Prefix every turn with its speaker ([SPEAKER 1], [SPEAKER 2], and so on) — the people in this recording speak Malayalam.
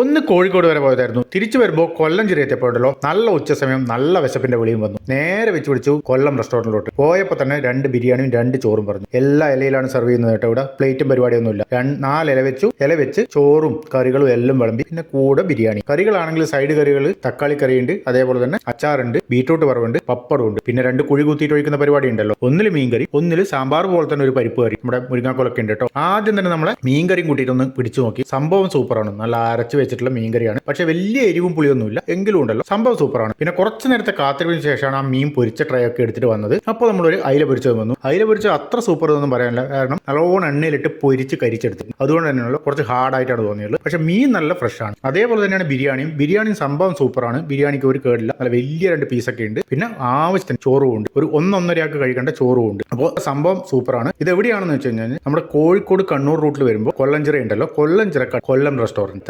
[SPEAKER 1] ഒന്ന് കോഴിക്കോട് വരെ പോയതായിരുന്നു. തിരിച്ചു വരുമ്പോൾ കൊല്ലം ചെറിയ എത്തിയപ്പോഴല്ലോ നല്ല ഉച്ചസമയം നല്ല വിശപ്പിന്റെ വിളിയും വന്നു. നേരെ വെച്ച് പിടിച്ചു കൊല്ലം റെസ്റ്റോറന്റിലോട്ട് പോയപ്പോൾ തന്നെ രണ്ട് ബിരിയാണിയും രണ്ട് ചോറും പറഞ്ഞു. എല്ലാ ഇലയിലാണ് സെർവ് ചെയ്യുന്നത് കേട്ടോ ഇവിടെ. പ്ലേറ്റും പരിപാടിയൊന്നുമില്ല. നാല് ഇല വെച്ചു. ഇല വെച്ച് ചോറും കറികളും എല്ലാം വിളമ്പി. പിന്നെ കൂടെ ബിരിയാണി. കറികളാണെങ്കിൽ സൈഡ് കറികൾ തക്കാളി കറിയുണ്ട് അതേപോലെ തന്നെ അച്ചാറുണ്ട് ബീട്രൂട്ട് വറവുണ്ട് പപ്പടമുണ്ട് പിന്നെ രണ്ട് കുഴി കുത്തിയിട്ട് ഒഴിക്കുന്ന പരിപാടി ഉണ്ടല്ലോ. ഒന്നിൽ മീൻകറി ഒന്നിൽ സാമ്പാർ പോലെ തന്നെ ഒരു പരിപ്പ് കറി. നമ്മുടെ മുരിങ്ങാക്കോലൊക്കെ ഉണ്ട് കേട്ടോ. ആദ്യം തന്നെ നമ്മളെ മീൻകറിയും കൂട്ടിയിട്ടൊന്ന് പിടിച്ചു നോക്കി. സംഭവം സൂപ്പറാണ്. നല്ല അരച്ച് വെച്ചിട്ടുള്ള മീൻകറിയാണ്. പക്ഷെ വലിയ എരിവും പുളിയൊന്നുമില്ല. എങ്കിലും ഉണ്ടല്ലോ. സംഭവം സൂപ്പറാണ്. പിന്നെ കുറച്ച് നേരത്തെ കാത്തിരിപ്പിന് ശേഷമാണ് ആ മീൻ പൊരിച്ച ട്രൈ ഒക്കെ എടുത്തിട്ട് വന്നത്. അപ്പോൾ നമ്മളൊരു അയില പൊരിച്ചത് വന്നു. അയില പൊരിച്ച അത്ര സൂപ്പർ എന്നൊന്നും പറയാനില്ല. കാരണം നല്ലോണം എണ്ണയിലിട്ട് പൊരിച്ച് കരിച്ചെടുത്തു. അതുകൊണ്ട് തന്നെയാണല്ലോ കുറച്ച് ഹാർഡായിട്ടാണ് തോന്നിയത് പക്ഷെ മീൻ നല്ല ഫ്രഷ് ആണ്. അതേപോലെ തന്നെയാണ് ബിരിയാണിയും. ബിരിയാണിയും സംഭവം സൂപ്പറാണ്. ബിരിയാണിക്ക് ഒരു കേടില്ല. നല്ല വലിയ രണ്ട് പീസൊക്കെ ഉണ്ട്. പിന്നെ ആവശ്യത്തിന് ചോറും ഉണ്ട്. ഒരു ഒന്നൊന്നരയാൾക്ക് കഴിക്കേണ്ട ചോറും ഉണ്ട്. അപ്പോൾ സംഭവം സൂപ്പറാണ്. ഇത് എവിടെയാണെന്ന് വെച്ച് കഴിഞ്ഞാൽ നമ്മുടെ കോഴിക്കോട് കണ്ണൂർ റൂട്ടിൽ വരുമ്പോൾ കൊല്ലഞ്ചിറ ഉണ്ടല്ലോ. കൊല്ലഞ്ചിറ കൊല്ലം റെസ്റ്റോറന്റ്